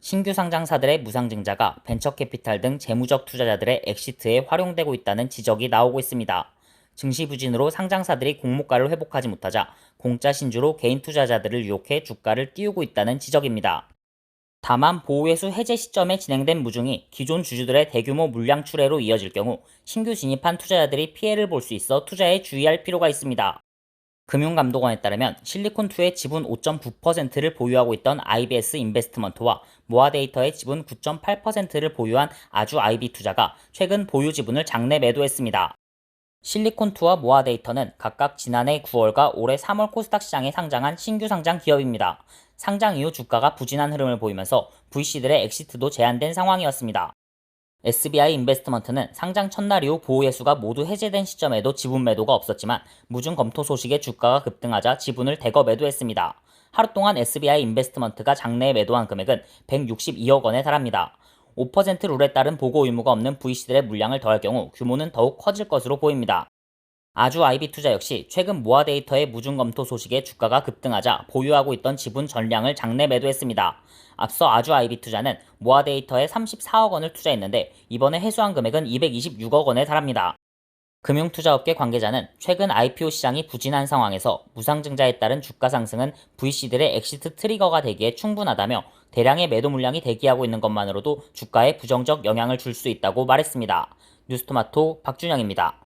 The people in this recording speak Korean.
신규 상장사들의 무상증자가 벤처캐피탈 등 재무적 투자자들의 엑시트에 활용되고 있다는 지적이 나오고 있습니다. 증시 부진으로 상장사들이 공모가를 회복하지 못하자 공짜 신주로 개인 투자자들을 유혹해 주가를 띄우고 있다는 지적입니다. 다만 보호회수 해제 시점에 진행된 무중이 기존 주주들의 대규모 물량 출회로 이어질 경우 신규 진입한 투자자들이 피해를 볼 수 있어 투자에 주의할 필요가 있습니다. 금융감독원에 따르면 실리콘2의 지분 5.9%를 보유하고 있던 IBS 인베스트먼트와 모아데이터의 지분 9.8%를 보유한 아주 IB 투자가 최근 보유 지분을 장내 매도했습니다. 실리콘2와 모아데이터는 각각 지난해 9월과 올해 3월 코스닥 시장에 상장한 신규 상장 기업입니다. 상장 이후 주가가 부진한 흐름을 보이면서 VC들의 엑시트도 제한된 상황이었습니다. SBI 인베스트먼트는 상장 첫날 이후 보호예수가 모두 해제된 시점에도 지분 매도가 없었지만 무중 검토 소식에 주가가 급등하자 지분을 대거 매도했습니다. 하루 동안 SBI 인베스트먼트가 장내에 매도한 금액은 162억 원에 달합니다. 5% 룰에 따른 보고 의무가 없는 VC들의 물량을 더할 경우 규모는 더욱 커질 것으로 보입니다. 아주 IB 투자 역시 최근 모아 데이터의 무중 검토 소식에 주가가 급등하자 보유하고 있던 지분 전량을 장내 매도했습니다. 앞서 아주 IB 투자는 모아 데이터에 34억 원을 투자했는데 이번에 회수한 금액은 226억 원에 달합니다. 금융투자업계 관계자는 최근 IPO 시장이 부진한 상황에서 무상증자에 따른 주가 상승은 VC들의 엑시트 트리거가 되기에 충분하다며 대량의 매도 물량이 대기하고 있는 것만으로도 주가에 부정적 영향을 줄 수 있다고 말했습니다. 뉴스토마토 박준영입니다.